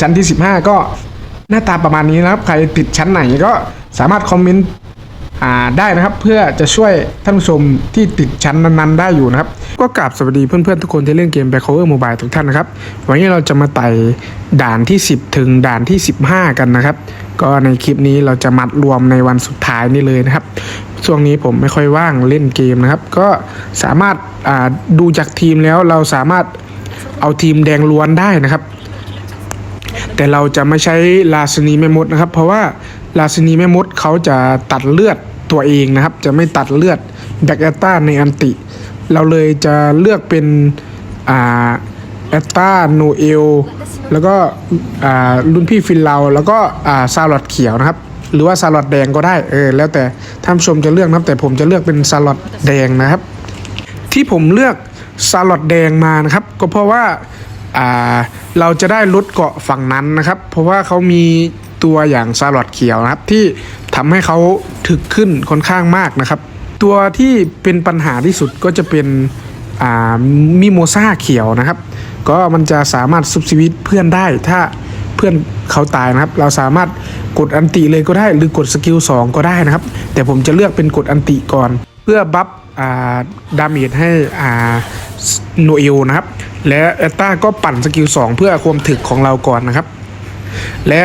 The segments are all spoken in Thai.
ชั้นที่ 15 ก็หน้าตาประมาณนี้นะครับ ใครติดชั้นไหนก็สามารถคอมเมนต์ได้นะครับเพื่อจะช่วยท่านผู้ชมที่ติดชั้นนั้นๆ ได้อยู่นะครับ ก็กราบสวัสดีเพื่อนๆ ทุกคนที่เล่นเกม Back Cover Mobile ทุกท่านนะครับ วันนี้เราจะมาไต่ด่านที่ 10 ถึงด่านที่ 15 กันนะครับ ก็ในคลิปนี้เราจะมัดรวมในวันสุดท้ายนี่เลยนะครับ ช่วงนี้ผมไม่ค่อยว่างเล่นเกมนะครับ ก็สามารถดูจากทีมแล้วเราสามารถเอาทีมแดงล้วนได้นะครับ แต่เราจะไม่ใช้ลาสนีแม่มดนะครับ เพราะว่าลาสนีแม่มดเขาจะตัดเลือดตัวเองนะครับ จะไม่ตัดเลือดแบกแอตตาในอันติ เราเลยจะเลือกเป็นอ่าแอตตาโนเอลแล้วก็อ่ารุ่นพี่ฟินเราแล้วก็อ่าซาลอดเขียวนะครับ หรือว่าซาลอดแดงก็ได้เออแล้วแต่ท่านผู้ชมจะเลือกนะครับ แต่ผมจะเลือกเป็นซาลอดแดงนะครับ ที่ผมเลือกซาลอดแดงมานะครับ ก็เพราะว่า เราจะได้ลดเกาะฝั่งนั้นนะครับ เพราะว่าเขามีตัวอย่างซาลอดเขียวนะครับ ที่ทำให้เขาถึกขึ้นค่อนข้างมากนะครับ ตัวที่เป็นปัญหาที่สุดก็จะเป็นมิโมซาเขียวนะครับ ก็มันจะสามารถซุบซิวิตเพื่อนได้ถ้าเพื่อนเขาตายนะครับ เราสามารถกดอันติเลยก็ได้หรือกดสกิล2ก็ได้นะครับ แต่ผมจะเลือกเป็นกดอันติก่อน เพื่อบัฟอ่าดาเมจให้โนเอลนะครับ และแอตตาก็ปั่นสกิล2เพื่อความถึกของเราก่อนนะครับ และ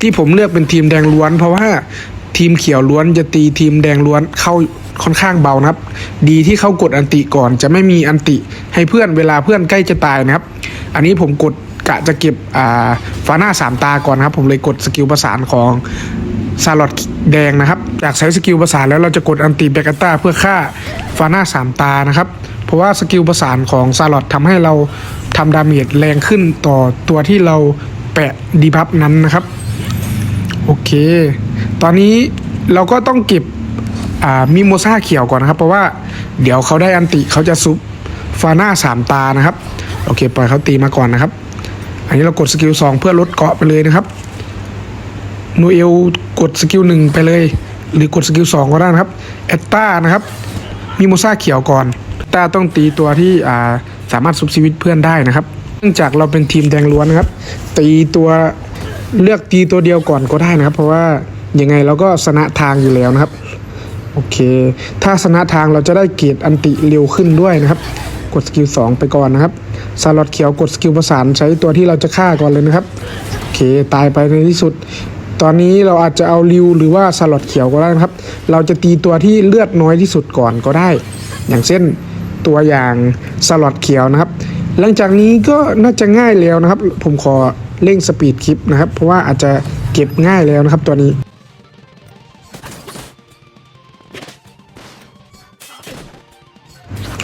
ที่ผมเลือกเป็นทีมแดงล้วน เพราะว่าทีมเขียวล้วนจะตีทีมแดงล้วนเข้าค่อนข้างเบานะครับ ดีที่เขากดอันติก่อนจะไม่มีอันติให้เพื่อนเวลาเพื่อนใกล้จะตายนะครับ อันนี้ผมกดกะจะเก็บฟาหน้าสามตาก่อนครับผมเลยกดสกิลประสานของซาลอดแดงนะครับ จากใช้สกิลประสานแล้วเราจะกดอันติเบกาต้าเพื่อฆ่าฟาหน้าสามตานะครับ เพราะว่าสกิลประสานของซาลอดทำให้เราทำดาเมจแรงขึ้นต่อตัวที่เราแปะดีบัฟนั้นนะครับ โอเค ตอนนี้เราก็ต้องเก็บมิโมซาเขียวก่อนนะครับ เพราะว่าเดี๋ยวเขาได้อันติเขาจะซุปฟาน่าสามตานะครับ โอเค ปล่อยเขาตีมาก่อนนะครับ อันนี้เรากดสกิลสองเพื่อลดเกาะไปเลยนะครับโนเอลกดสกิลหนึ่งไปเลย หรือกดสกิลสองก็ได้นะครับแอตตานะครับมิโมซาเขียวก่อน ต้าต้องตีตัวที่อ่าสามารถซุบชีวิตเพื่อนได้นะครับเนื่องจากเราเป็นทีมแดงล้วนนะครับ ตีตัวเลือกตีตัวเดียวก่อนก็ได้นะครับ เพราะว่ายังไงเราก็ชนะทางอยู่แล้วนะครับโอเค ถ้าชนะทางเราจะได้เกียรติอันติเร็วขึ้นด้วยนะครับ กดสกิล2ไปก่อนนะครับซาลอดเขียวกดสกิลประสานใช้ตัวที่เราจะฆ่าก่อนเลยนะครับโอเคตายไปในที่สุด ตอนนี้เราอาจจะเอาริวหรือว่าซาลอดเขียวก็ได้นะครับ เราจะตีตัวที่เลือดน้อยที่สุดก่อนก็ได้ อย่างเช่น ตัวอย่างซาลอดเขียวนะครับ หลังจากนี้ก็น่าจะง่ายแล้วนะครับ ผมขอเร่งสปีดคลิปนะครับ เพราะว่าอาจจะเก็บง่ายแล้วนะครับตัวนี้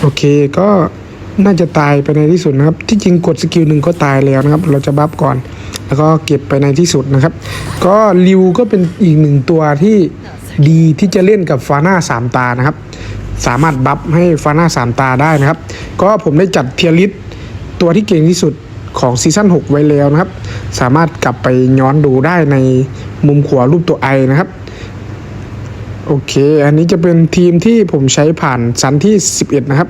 โอเคก็น่าจะตายไปในที่สุดนะครับ ที่จริงกดสกิลหนึ่งก็ตายแล้วนะครับ เราจะบัฟก่อน แล้วก็เก็บไปในที่สุดนะครับ ก็ริวก็เป็นอีกหนึ่งตัวที่ดีที่จะเล่นกับฟาน่าสามตานะครับ สามารถบัฟให้ฟาน่าสามตาได้นะครับ ก็ผมได้จัดเทียริสตัวที่เก่งที่สุดของซีซั่น6 ไว้แล้วนะครับ สามารถกลับไปย้อนดูได้ในมุมขวารูปตัวไอนะครับ โอเค อันนี้จะเป็นทีมที่ผมใช้ผ่านชั้นที่ 11 นะครับ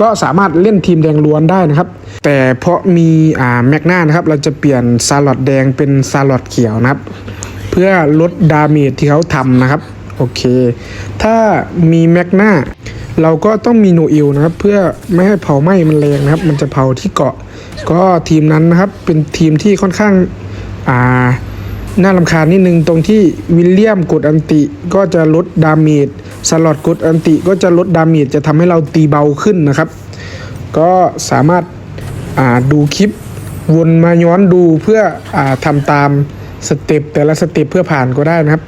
ก็สามารถเล่นทีมแดงล้วนได้นะครับ แต่เพราะมีอ่าแมกนานะครับ เราจะเปลี่ยนซาลอดแดงเป็นซาลอดเขียวนะครับ เพื่อลดดาเมจที่เขาทำนะครับ โอเค ถ้ามีแมกนาเราก็ต้องมีโนอิลนะครับ เพื่อไม่ให้เผาไหม้มันแรงนะครับ มันจะเผาที่เกาะ ก็ทีมนั้นนะครับเป็นทีมที่ค่อนข้างอ่าน่าลำคาญนิดนึงตรงที่วิลเลียมกดอันติก็จะลดดาเมจสลอดกดอันติก็จะลดดาเมจจะทำให้เราตีเบาขึ้นนะครับ ก็สามารถาดูคลิปวนมาย้อนดูเพื่ออทำตาม สเต็ปแต่ละสเต็ปเพื่อผ่านก็ได้นะครับ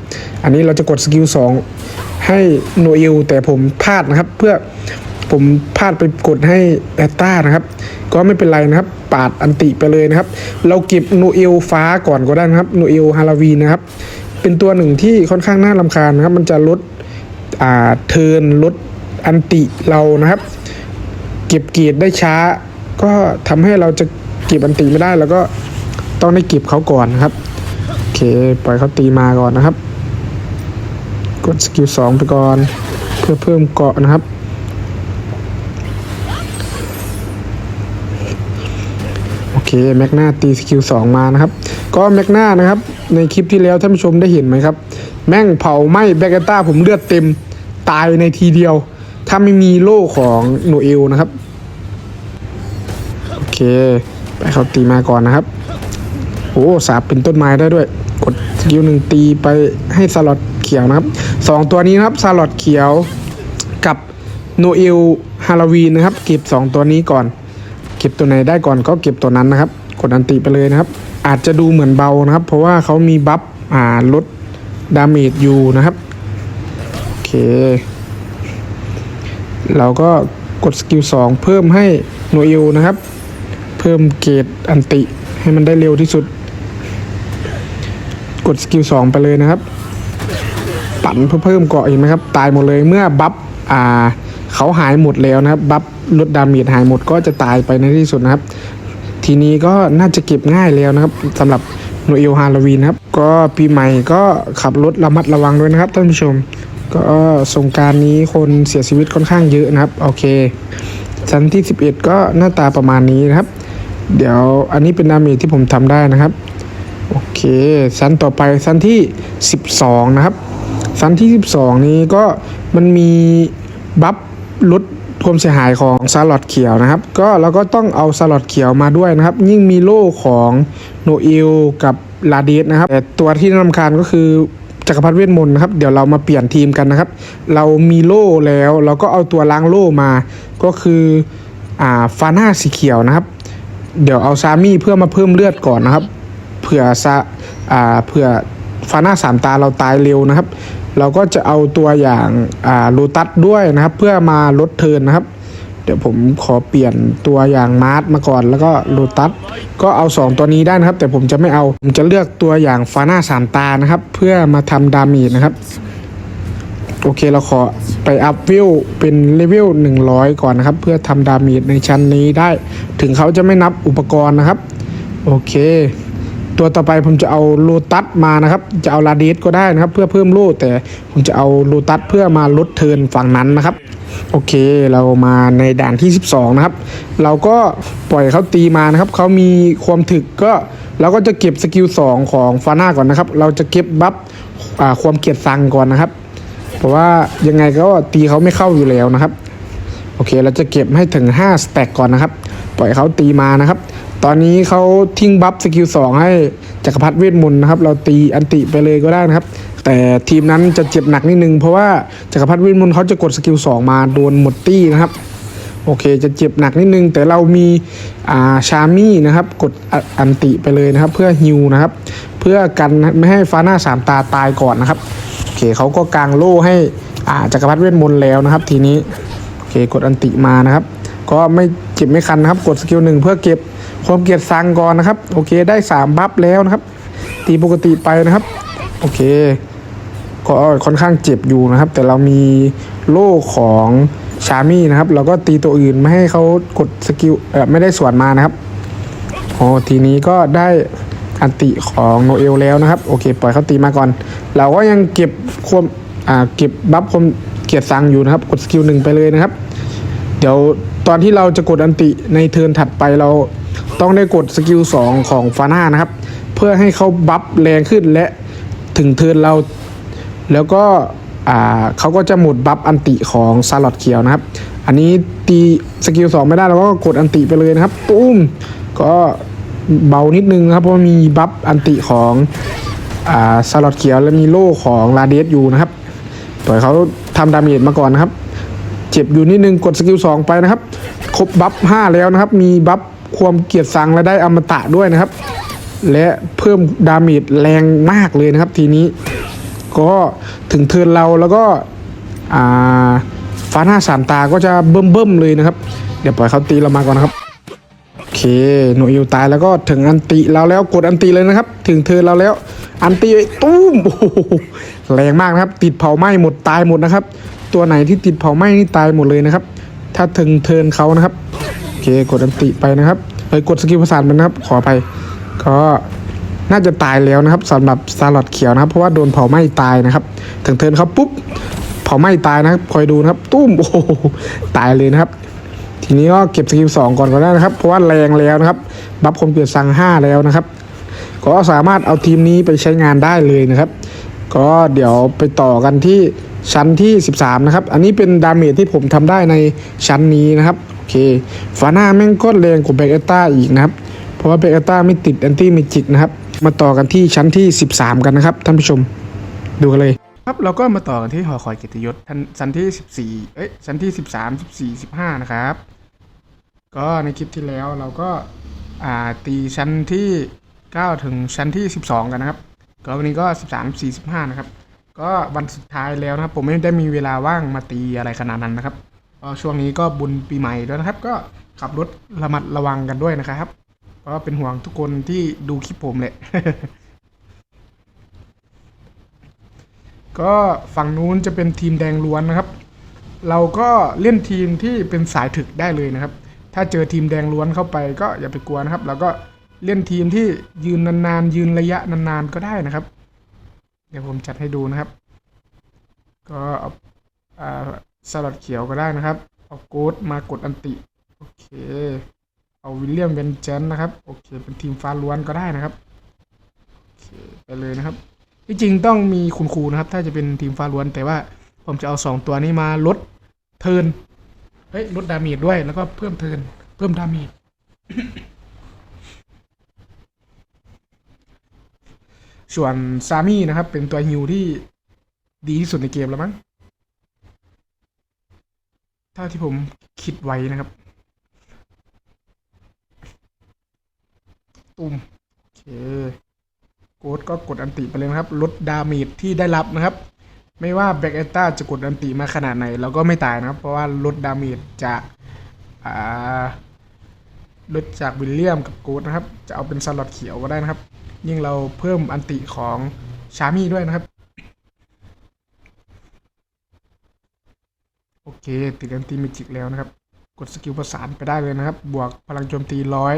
อันนี้เราจะกดสกิล2ให้โนเอลแต่ผมพลาดนะครับ เพื่อผมพลาดไปกดให้แอตตานะครับ ก็ไม่เป็นไรนะครับ ปาดอันติไปเลยนะครับ เราเก็บโนเอลฟ้าก่อนก็ได้นะครับโนเอลฮาราวีนะครับ เป็นตัวหนึ่งที่ค่อนข้างน่าลำคาญนะครับ มันจะลดอ่าเทินลดอันติเรานะครับ เก็บเกียรดได้ช้า ก็ทำให้เราจะเก็บอันติไม่ได้แล้วก็ต้องได้เก็บเขาก่อนนะครับ เค ปล่อยเขาตีมาก่อนนะครับ กดสกิลสองไปก่อน เพื่อเพิ่มเกาะนะครับ โอเค แม็กนาตีสกิลสองมานะครับ ก็แม็กนานะครับ ในคลิปที่แล้วท่านผู้ชมได้เห็นไหมครับ แม่งเผาไหม้แบกต้าผมเลือดเต็มตายในทีเดียว ถ้าไม่มีโล่ของโนเอลนะครับ โอเค ไปเขาตีมาก่อนนะครับ โอ้สาบเป็นต้นไม้ได้ด้วย กดสกิลหนึ่งตีไปให้สล็อตเขียวนะครับสองตัวนี้นะครับสล็อตเขียวกับโนเอลฮาโลวีนนะครับ เก็บสองตัวนี้ก่อน เก็บตัวไหนได้ก่อนก็เก็บตัวนั้นนะครับ กดอันติไปเลยนะครับ อาจจะดูเหมือนเบานะครับ เพราะว่าเขามีบัฟอ่าลดดาเมจอยู่นะครับโอเค เราก็กดสกิลสองเพิ่มให้โนเอลนะครับ เพิ่มเกรดอันติให้มันได้เร็วที่สุด กดสกิลสองไปเลยนะครับ ปั่นเพื่อเพิ่มเกาะเห็นไหมครับ ตายหมดเลยเมื่อบัฟอ่าเขาหายหมดแล้วนะครับ บัฟลดดาเมจหายหมดก็จะตายไปในที่สุดนะครับ ทีนี้ก็น่าจะเก็บง่ายแล้วนะครับสำหรับโนเอลฮาโลวีนครับ ก็ปีใหม่ก็ขับรถระมัดระวังด้วยนะครับท่านผู้ชม ก็สงกรารนี้คนเสียชีวิตค่อนข้างเยอะนะครับ โอเคชั้นที่ 11 ก็หน้าตาประมาณนี้นะครับ เดี๋ยวอันนี้เป็นดาเมจที่ผมทำได้นะครับ โอเคชั้นต่อไปชั้นที่ 12 นะครับชั้นที่ 12 นี้ก็มันมีบัฟลดความเสียหายของซาลอดเขียวนะครับ ก็เราก็ต้องเอาซาลอดเขียวมาด้วยนะครับ ยิ่งมีโล่ของโนเอลกับลาเดสนะครับแต่ตัวที่น่ารำคาญก็คือจักรพรรดิเวทมนต์นะครับ เดี๋ยวเรามาเปลี่ยนทีมกันนะครับ เรามีโล่แล้ว เราก็เอาตัวล้างโล่มา ก็คืออ่าฟาน่าสีเขียวนะครับ เดี๋ยวเอาซามี่เพื่อมาเพิ่มเลือดก่อนนะครับ ผื่อซาอ่าเผื่อฟาน่าสามตาเราตายเร็วนะครับ เราก็จะเอาตัวอย่างอ่าโลตัสด้วยนะครับ เพื่อมาลดเทินนะครับ เดี๋ยวผมขอเปลี่ยนตัวอย่างมาร์ทมาก่อนแล้วก็โลตัสก็เอา 2 ตัวนี้ได้นะครับ แต่ผมจะไม่เอาผมจะเลือกตัวอย่างฟาน่าสามตานะครับ เพื่อมาทำดาเมจนะครับโอเคเราขอไปอัพวิวเป็นเลเวล100 ก่อนนะครับ เพื่อทำดาเมจในชั้นนี้ได้ ถึงเขาจะไม่นับอุปกรณ์นะครับ โอเค ตัวต่อไปผมจะเอาโลตัสมานะครับ จะเอาลาเดสก็ได้นะครับ เพื่อเพิ่มโล่แต่ผมจะเอาโลตัสเพื่อมาลดเทินฝั่งนั้นนะครับ โอเคเรามาในด่านที่ 12 นะครับ เราก็ปล่อยเขาตีมานะครับเขามีความถึกก็เราก็จะเก็บสกิล2ของฟาน่าก่อนนะครับ เราจะเก็บบัฟความเกลียดซังก่อนนะครับ เพราะว่ายังไงก็ตีเขาไม่เข้าอยู่แล้วนะครับ โอเคเราจะเก็บให้ถึง5สแต็กก่อนนะครับ ปล่อยเขาตีมานะครับ ตอนนี้เขาทิ้งบัฟสกิล2ให้จักรพรรดิเวทมนต์นะครับ เราตีอันติไปเลยก็ได้นะครับ แต่ทีมนั้นจะเจ็บหนักนิดนึง เพราะว่าจักรพรรดิเวทมนต์เขาจะกดสกิล2มาโดนหมดตี้นะครับ โอเคจะเจ็บหนักนิดนึง แต่เรามีาชามี่นะครับ กดออันติไปเลยนะครับ เพื่อฮิวนะครับ เพื่อกันไม่ให้ฟาหน่าสามตาตายก่อนนะครับโอเคเขาก็กางโล่ให้จักรพรรดิเวทมนต์แล้วนะครับ ทีนี้โอเคกดอันติมานะครับ ก็ไม่เจ็บไม่คันนะครับ กดสกิลหนึ่งเพื่อเก็บ ความเกียรติซังก่อนนะครับ โอเคได้สามบัฟแล้วนะครับ ตีปกติไปนะครับ โอเค ก็ค่อนข้างเจ็บอยู่นะครับ แต่เรามีโล่ของชามี่นะครับ เราก็ตีตัวอื่นไม่ให้เขากดสกิลเออไม่ได้สวนมานะครับโอ้ทีนี้ก็ได้อันติของโนเอลแล้วนะครับ โอเค ปล่อยเขาตีมาก่อน เราก็ยังเก็บความอ่าเก็บบัฟความเกียรติซังอยู่นะครับ กดสกิลหนึ่งไปเลยนะครับ เดี๋ยว ตอนที่เราจะกดอันติในเทิร์นถัดไปเราต้องได้กดสกิล2ของฟาน่านะครับ เพื่อให้เขาบัฟแรงขึ้นและถึงเทิร์นเรา แล้วก็เขาก็จะหมดบัฟอันติของซาลอตเขียวนะครับ อันนี้ตีสกิล2ไม่ได้เราก็กดอันติไปเลยนะครับตุ้มก็เบานิดนึงนะครับเพราะมีบัฟอันติของอ่าซาลอตเขียวและมีโล่ของลาเดสอยู่นะครับปล่อยเขาทำดาเมจมาก่อนนะครับ เจ็บอยู่นิดนึงกดสกิลสองไปนะครับ ครบบัฟห้าแล้วนะครับ มีบัฟความเกียรติสังและได้อมตะด้วยนะครับ และเพิ่มดาเมจแรงมากเลยนะครับ ทีนี้ ก็ถึงเทินเราแล้วก็ฟ้าหน้าสามตาก็จะเบิ่มเบิ่มๆเลยนะครับ เดี๋ยวปล่อยเขาตีเรามาก่อนนะครับโอเคหนูอิวตายแล้วก็ถึงอันติเราแล้วกดอันติเลยนะครับ ถึงเทินเราแล้วอันติตุ้มโอ้โหแรงมากนะครับ ติดเผาไหม้หมดตายหมดนะครับ ตัวไหนที่ติดเผาไหม้นี่ตายหมดเลยนะครับ ถ้าถึงเทินเขานะครับโอเคกดอันติไปนะครับเอ้ยกดสกิลประสานมันนะครับ ขอไป ก็น่าจะตายแล้วนะครับสำหรับซาลอดเขียวนะครับ เพราะว่าโดนเผาไหม้ตายนะครับ ถึงเทินเขาปุ๊บเผาไหม้ตายนะครับคอยดูนะครับ ตุ้มโอ้ตายเลยนะครับ ทีนี้ก็เก็บสกิลสองก่อนก็ได้นะครับ เพราะว่าแรงแล้วนะครับ บัฟคมเกียรติสัง5แล้วนะครับ ก็สามารถเอาทีมนี้ไปใช้งานได้เลยนะครับ ก็เดี๋ยวไปต่อกันที่ ชั้นที่ 13 นะครับ อันนี้เป็นดาเมจที่ผมทำได้ในชั้นนี้นะครับ โอเคฟาน่าแม่งก็แรงกว่าเบเกต้าอีกนะครับ เพราะว่าเบเกต้าไม่ติดแอนตี้เมจิกนะครับ มาต่อกันที่ชั้นที่ 13 กันนะครับท่านผู้ชม ดูกันเลยครับเราก็มาต่อกันที่หอคอยกียรติยศชั้นชั้นที่ 14 เอ้ยชั้นที่ 13 14 15 นะครับ ก็ในคลิปที่แล้วเราก็อ่าตีชั้นที่ 9 ถึงชั้นที่ 12 กันนะครับ ก็วันนี้ก็ 13 4 15 นะครับ ก็วันสุดท้ายแล้วนะครับ ผมไม่ได้มีเวลาว่างมาตีอะไรขนาดนั้นนะครับช่วงนี้ก็บุญปีใหม่ด้วยนะครับ ก็ขับรถระมัดระวังกันด้วยนะครับก็เป็นห่วงทุกคนที่ดูคลิปผมแหละก็ฝั่งนู้นจะเป็นทีมแดงล้วนนะครับ เราก็เล่นทีมที่เป็นสายถึกได้เลยนะครับ ถ้าเจอทีมแดงล้วนเข้าไปก็อย่าไปกลัวนะครับ เราก็เล่นทีมที่ยืนนานๆ ยืนระยะนานๆก็ได้นะครับ เดี๋ยวผมจัดให้ดูนะครับ ก็เอาอ่าสลัดเขียวก็ได้นะครับ เอาโกดมากดอันติ โอเค เอาวิลเลียมเวนเจนนะครับ โอเค เป็นทีมฟ้าล้วนก็ได้นะครับ โอเค ไปเลยนะครับ ที่จริงต้องมีคุณครูนะครับ ถ้าจะเป็นทีมฟ้าล้วน แต่ว่าผมจะเอาสองตัวนี้มาลดเทินเฮ้ย ลดดาเมจด้วย แล้วก็เพิ่มเทินเพิ่มดาเมจ ส่วนซามี่นะครับ เป็นตัวฮิวที่ดีที่สุดในเกมแล้วมั้งเท่าที่ผมคิดไว้นะครับ ตุ่มโอเคโกดก็กดอันติไปเลยนะครับ ลดดาเมจที่ได้รับนะครับ ไม่ว่าแบ็กเอต้าจะกดอันติมาขนาดไหน เราก็ไม่ตายนะครับ เพราะว่าลดดาเมจจากลดจากวิลเลียมกับโกดนะครับ จะเอาเป็นสล็อตเขียวก็ได้นะครับ ยิ่งเราเพิ่มอันติของชามี่ด้วยนะครับ โอเค ติดอันติเมจิกแล้วนะครับ กดสกิลประสานไปได้เลยนะครับ บวกพลังโจมตีร้อย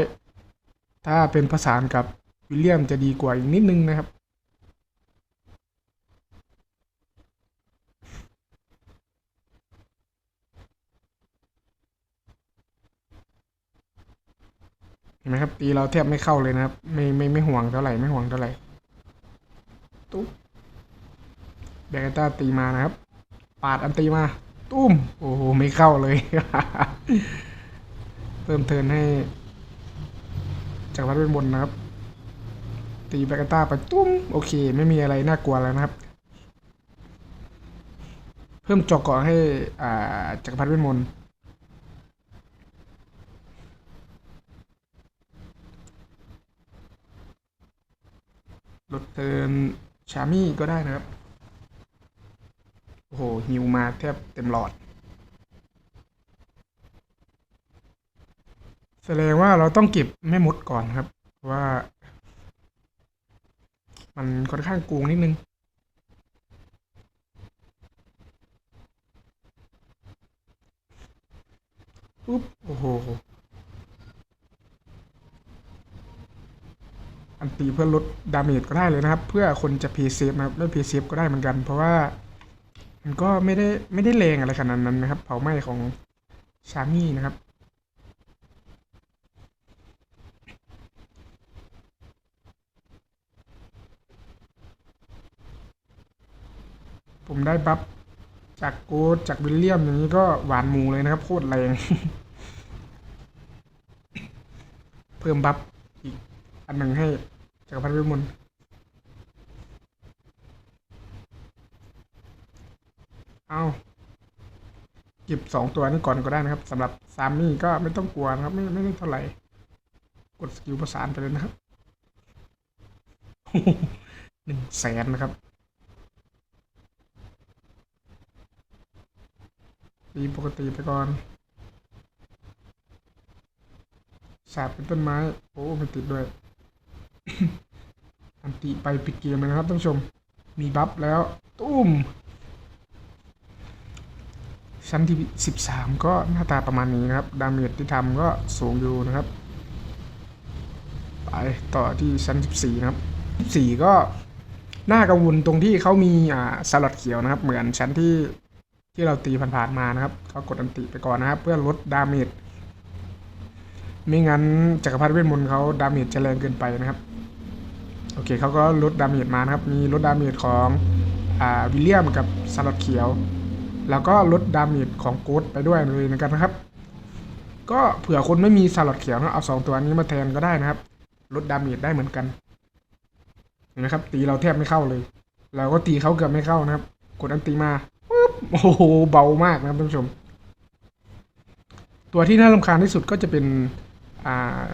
ถ้าเป็นประสานกับวิลเลียมจะดีกว่าอีกนิดนึงนะครับ นไหมครับ ตีเราแทบไม่เข้าเลยนะครับ ไม่ไม่ไม่ห่วงเท่าไหร่ไม่ห่วงเท่าไหร่ตุ๊บแบกต้าตีมานะครับ ปาดอันตีมา ตุ้ม โอ้โห ไม่เข้าเลย เพิ่มเทินให้ จากวัดเป็นบนนะครับ ตีแบกต้าไปตุ้ม โอเค ไม่มีอะไรน่ากลัวแล้วนะครับ เพิ่มจอกเกาะให้ อ่าจักรพรรดิเวทมนต์ ลดเทิร์นชามี่ก็ได้นะครับ โอ้โหฮิวมาแทบเต็มหลอด แสดงว่าเราต้องเก็บไม่มดก่อนครับ ว่า มันค่อนข้างโกงนิดนึงปุ๊บโอ้โห อันตีเพื่อลดดาเมจก็ได้เลยนะครับ เพื่อคนจะเพย์เซฟนะครับไม่เพย์เซฟก็ได้เหมือนกัน เพราะว่ามันก็ไม่ได้ไม่ได้แรงอะไรขนาดนั้นนะครับ เผาไหม้ของชามี่นะครับผมได้บัฟจากโกดจากวิลเลียมอย่างนี้ก็หวานหมูเลยนะครับ โคตรแรง เพิ่มบัฟอีกอันหนึ่งให้ จักรพรรดิวทมนต์เอาเก็บสองตัวนี้ก่อนก็ได้นะครับสำหรับซามมี่ก็ไม่ต้องกลัวนะครับ ไม่ไม่ได้เท่าไหร่ กดสกิลประสานไปเลยนะครับหนึ่งแสนนะครับตีปกติไปก่อนสาบเป็นต้นไม้ โอ้มันติดด้วย อันติไปปิดเกมเลยนะครับท่านผู้ชม มีบัฟแล้วตุ้ม ชั้นที่ 13 ก็หน้าตาประมาณนี้นะครับ ดาเมจที่ทำก็สูงอยู่นะครับ ไปต่อที่ชั้น 14 นะครับ 14 ก็น่ากังวลตรงที่เขามีอ่าสลัดเขียวนะครับ เหมือนชั้นที่ที่เราตีผ่านๆมานะครับเขากดอันติไปก่อนนะครับ เพื่อลดดาเมจไม่งั้นจักรพรรดิเวทมนต์เขาดาเมจจะแรงเกินไปนะครับ โอเคเขาก็ลดดาเมจมานะครับ มีลดดาเมจของอ่าวิลเลียมกับสลอตเขียว แล้วก็ลดดาเมจของโกดไปด้วยเลยนะครับนะครับ ก็เผื่อคนไม่มีสลอตเขียวนะเอาสองตัวนี้มาแทนก็ได้นะครับ ลดดาเมจได้เหมือนกันเห็นไหมครับ ตีเราแทบไม่เข้าเลย เราก็ตีเขาเกือบไม่เข้านะครับ กดอันตีมาปุ๊บโอ้โหเบามากนะครับท่านผู้ชม ตัวที่น่ารำคาญที่สุดก็จะเป็นอ่า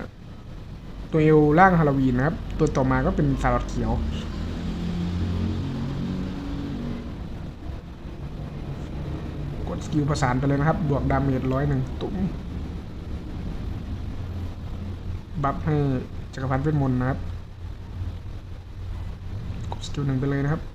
ตัวเอลร่างฮาโลวีนนะครับ ตัวต่อมาก็เป็นสารอดเขียวกดสกิลประสานไปเลยนะครับ บวกดาเมจร้อยหนึ่งตุ้มบัฟให้จักรพรรดิเวทมนนะครับ กดสกิลหนึ่งไปเลยนะครับ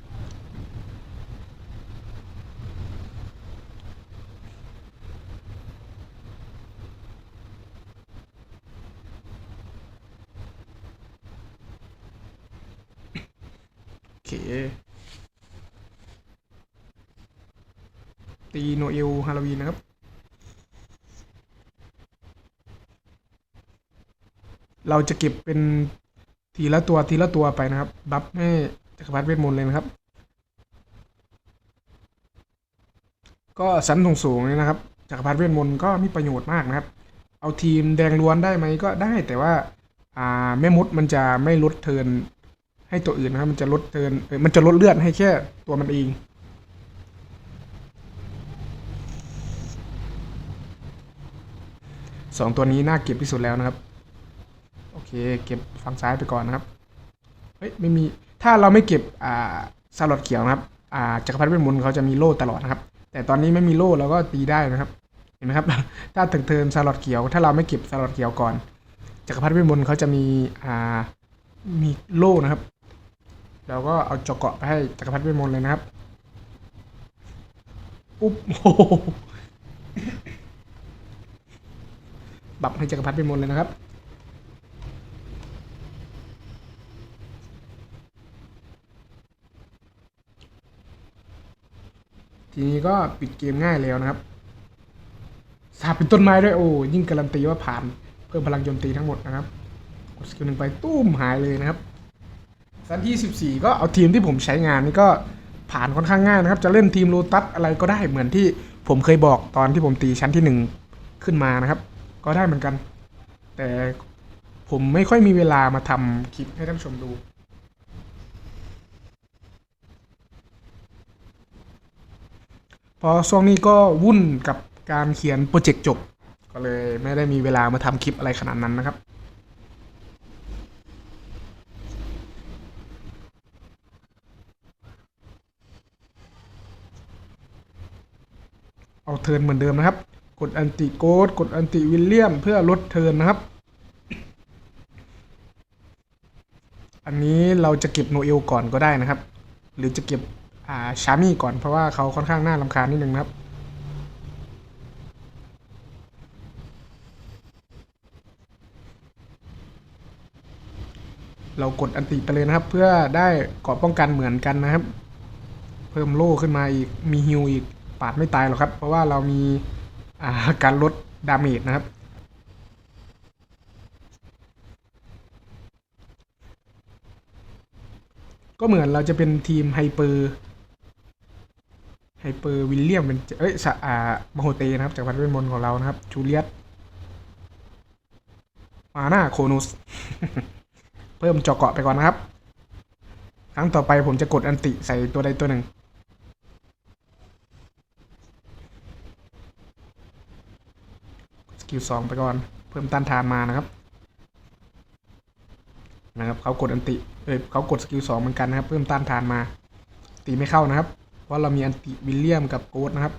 เคตีโนเอลฮาโลวีนนะครับ เราจะเก็บเป็นทีละตัวทีละตัวไปนะครับ บัฟให้จักรพรรดิเวทมนต์เลยนะครับ ก็สันสูงสูงๆเนี่ยนะครับจักรพรรดิเวทมนต์ก็มีประโยชน์มากนะครับ เอาทีมแดงล้วนได้ไหมก็ได้แต่ว่าอ่าแม่มดมันจะไม่ลดเทิน ให้ตัวอื่นนะครับ มันจะลดเทิร์นเออมันจะลดเลือดให้แค่ตัวมันเอง สองตัวนี้น่าเก็บที่สุดแล้วนะครับ โอเค เก็บฝั่งซ้ายไปก่อนนะครับ เฮ้ย ไม่มี ถ้าเราไม่เก็บ อ่าสลอดเขียวนะครับ อ่า จักรพรรดิเวทมนเขาจะมีโล่ตลอดนะครับ แต่ตอนนี้ไม่มีโล่เราก็ตีได้นะครับ เห็นไหมครับ ถ้าถึงเทิร์นสลอดเขียว ถ้าเราไม่เก็บสลอดเขียวก่อน จักรพรรดิเวทมนเขาจะมี อ่ามีโล่นะครับ เราก็เอาจอกเกาะไปให้จักรพรรดิเวทมนต์เลยนะครับปุ๊บโอ้โหบับให้จักรพรรดิเวทมนต์เลยนะครับทีนี้ก็ปิดเกมง่ายแล้วนะครับสาบเป็นต้นไม้ด้วยโอ้ยิ่งการันตีว่าผ่าน เพิ่มพลังโจมตีทั้งหมดนะครับ กดสกิลหนึ่งไปตุ้มหายเลยนะครับ สันที่ 14 ก็เอาทีมที่ผมใช้งานนี่ก็ผ่านค่อนข้างง่ายนะครับ จะเล่นทีมโลตัสอะไรก็ได้เหมือนที่ผมเคยบอกตอนที่ผมตีชั้นที่ 1 ขึ้นมานะครับ ก็ได้เหมือนกัน แต่ผมไม่ค่อยมีเวลามาทำคลิปให้ท่านชมดูพราะช่วงนี้ก็วุ่นกับการเขียนโปรเจกต์จบ ก็เลยไม่ได้มีเวลามาทำคลิปอะไรขนาดนั้นนะครับ เอาเทิร์นเหมือนเดิมนะครับ กดอันติโกดกดอันติวิลเลียม เพื่อลดเทิร์นนะครับ อันนี้เราจะเก็บโนเอลก่อนก็ได้นะครับ หรือจะเก็บอ่าชามี่ก่อนเพราะว่าเขาค่อนข้างน่ารำคาญนิดนึงนะครับเรากดอันติไปเลยนะครับ เพื่อได้เกาะป้องกันเหมือนกันนะครับ เพิ่มโล่ขึ้นมาอีกมีฮิวอีก ปาดไม่ตายหรอกครับ เพราะว่าเรามีาการลดดาเมจนะครับ ก็เหมือนเราจะเป็นทีมไฮเปอร์ไฮเปอร์วิลเลียมเป็นเอ้ยสะอ่ามโหเตนะครับ จากพันเวทมนของเรานะครับจูเลียตมาหน้าโคนุส เพิ่มเจาะเกาะไปก่อนนะครับ ครั้งต่อไปผมจะกดอันติใส่ตัวใดตัวหนึ่ง กิลสองไปก่อน เพิ่มต้านทานมานะครับ นะครับเขากดอันติเอ้ยเขากดสกิลสองเหมือนกันนะครับ เพิ่มต้านทานมาตีไม่เข้านะครับ เพราะเรามีอันติวิลเลียมกับโกดนะครับ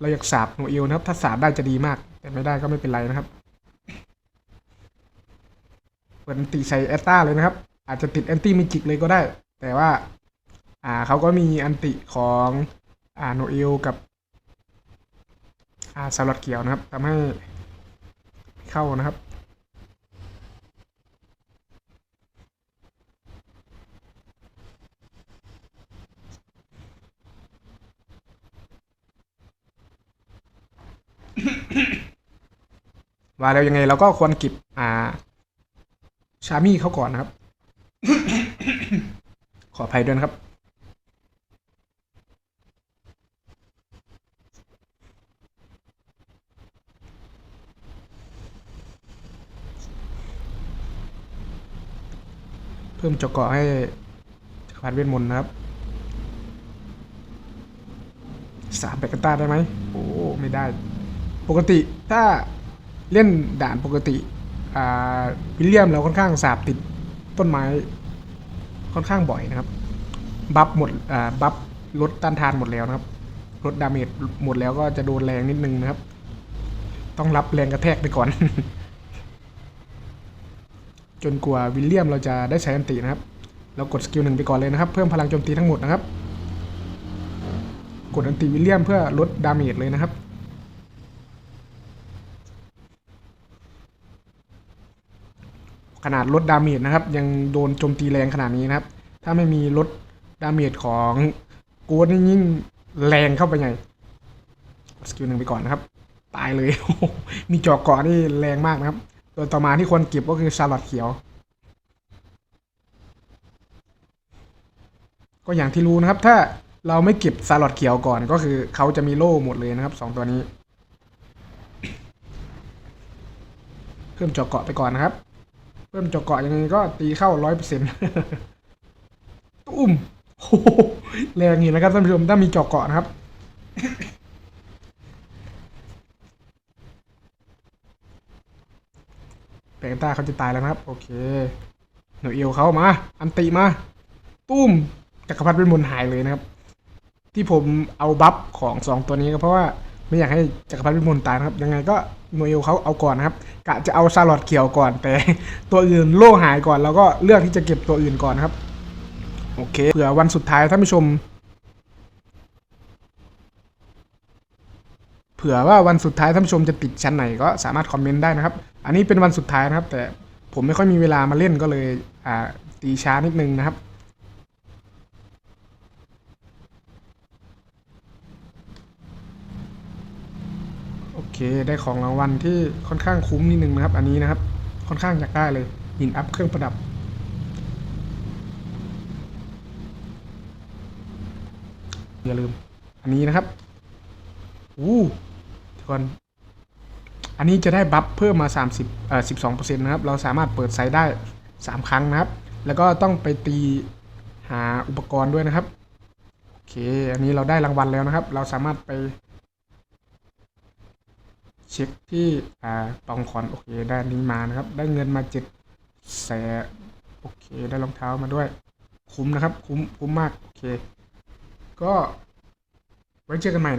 เราอยากสาบโนเอลนะครับ ถ้าสาบได้จะดีมาก แต่ไม่ได้ก็ไม่เป็นไรนะครับเปิดอันติใส่แอตตาเลยนะครับ อาจจะติดแอนตี้มิจิกเลยก็ได้ แต่ว่า อ่าเขาก็มีอันติของอ่าโนเอลกับ สลัดเกียวนะครับทำให้เข้านะครับว่าแล้วยังไงเราก็ควรเก็บอ่า ชามี่เขาก่อนนะครับ ขออภัยด้วยนะครับ พิ่มจกเกาะให้จักรพรรดิเวทมนต์นะครับสามแบกกันต้าได้ไหมโอ้ไม่ได้ ปกติถ้าเล่นด่านปกติอ่าวิลเลียมเราค่อนข้างสาบติดต้นไม้ค่อนข้างบ่อยนะครับ บัฟหมดอ่าบัฟลดต้านทานหมดแล้วนะครับลดดาเมจหมดแล้วก็จะโดนแรงนิดนึงนะครับ ต้องรับแรงกระแทกไปก่อน จนกว่าวิลเลียมเราจะได้ใช้อันตินะครับ เรากดสกิลหนึ่งไปก่อนเลยนะครับ เพิ่มพลังโจมตีทั้งหมดนะครับ กดอันติวิลเลียมเพื่อลดดาเมจเลยนะครับ ขนาดลดดาเมจนะครับ ยังโดนโจมตีแรงขนาดนี้นะครับ ถ้าไม่มีลดดาเมจของกูนี่ยิ่งแรงเข้าไปใหญ่สกิลหนึ่งไปก่อนนะครับ ตายเลย มีจอกเกาะนี่แรงมากนะครับ ตัวต่อมาที่ควรเก็บก็คือชาลอตเขียว ก็อย่างที่รู้นะครับ ถ้าเราไม่เก็บซาลอตเขียวก่อนก็คือเขาจะมีโล่หมดเลยนะครับสองตัวนี้ เพิ่มเจาะเกาะไปก่อนนะครับ เพิ่มเจาะเกาะยังไงก็ตีเข้าร้อยเปอร์เซ็นต์ตุ้มโอ้โหแรงอยู่นะครับท่านผู้ชมถ้ามีเจาะเกาะนะครับ เปกนต้าเขาจะตายแล้วนะครับ โอเคหน่ยเอวเขามา อันติมา ตุ้มจักรพรรดิเป็นมนหายเลยนะครับ ที่ผมเอาบัฟของสองตัวนี้ก็เพราะว่าไม่อยากให้จักรพรรดิเป็นมนตายนะครับ ยังไงก็หน่ยเอวเขาเอาก่อนนะครับกะจะเอาชาลอตเขียวก่อน แต่ตัวอื่นโล่หายก่อน แล้วก็เลือกที่จะเก็บตัวอื่นก่อนนะครับ โอเคเผื่อวันสุดท้ายท่านผู้ชมเผื่อว่าวันสุดท้ายท่านผู้ชมจะติดชั้นไหนก็สามารถคอมเมนต์ได้นะครับ อันนี้เป็นวันสุดท้ายนะครับ แต่ผมไม่ค่อยมีเวลามาเล่นก็เลยอ่าตีช้านิดนึงนะครับ โอเคได้ของรางวัลที่ค่อนข้างคุ้มนิดนึงนะครับ อันนี้นะครับค่อนข้างอยากได้เลยหินอัพเครื่องประดับ อย่าลืม อันนี้นะครับอู้เดี๋ยวก่อน อันนี้จะได้บัฟเพิ่มมา 30เอ่อ12%นะครับ เราสามารถเปิดไซต์ได้ 3 ครั้งนะครับ แล้วก็ต้องไปตีหาอุปกรณ์ด้วยนะครับ โอเค อันนี้เราได้รางวัลแล้วนะครับ เราสามารถไป เช็คที่อ่าตองคอนโอเค ได้นนี้มานะครับ ได้เงินมาเจ็ดแสนโอเค ได้รองเท้ามาด้วย คุ้มนะครับ คุ้ม คุ้มมาก โอเค ก็ไว้เจอกันใหม่นะ